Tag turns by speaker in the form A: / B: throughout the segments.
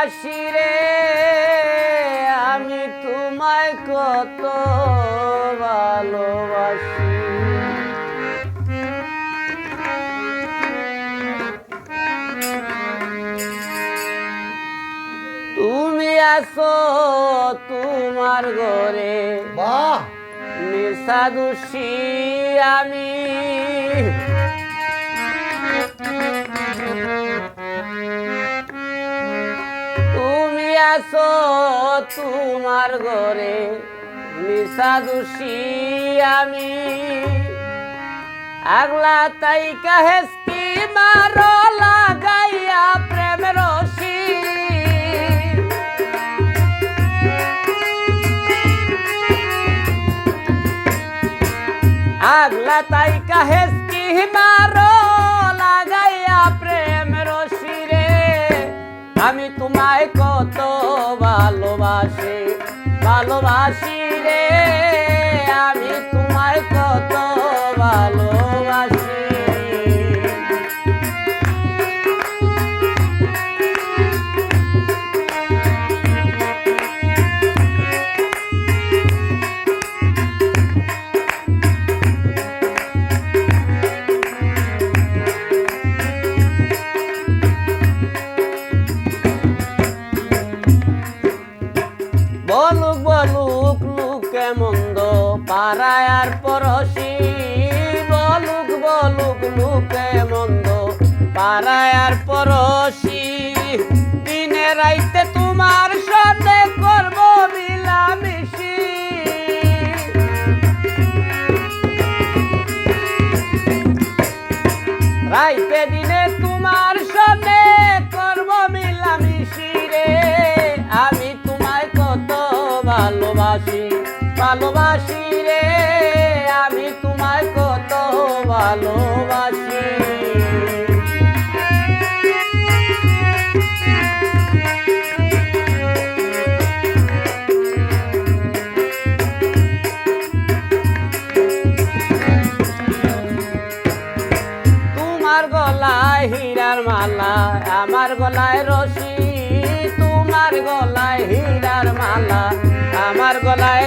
A: ভালোবাসি রে আমি তোমায় কত ভালোবাসি। তুমি আসো তোমার ঘরে।
B: বাহ!
A: নিশাদুষি আমি। আসো তোমার ঘরে নিশাদুষি আমি। আগলা তাই কাহেস্কি মারো লাগাইয়া প্রেম রশি। আগলা তাই কাহেস কি মারো ভালোবাসি ভালোবাসি রে আমি তোমায় কত ভালোবাসি লুকে মন্দ পাড়ায় আর পরশি বলুক বলুক লুকে মন্দ পাড়ায় আর পরশি দিনে রাইতে তোমার সন্দেহ করব মিলামিশি। রাইতে দিনে তোমার সনে করব মিলামিশি রে। আমি তোমায় কত ভালোবাসি। ভালোবাসি রে, আমি তোমায় কত ভালোবাসি। তোমার গলায় হীরার মালা, আমার গলায় রশি, তোমার গলায় হীরার মালা, আমার গলায়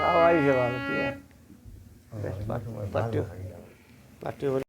A: આવી જવાનું પાટીઓ પાટીઓ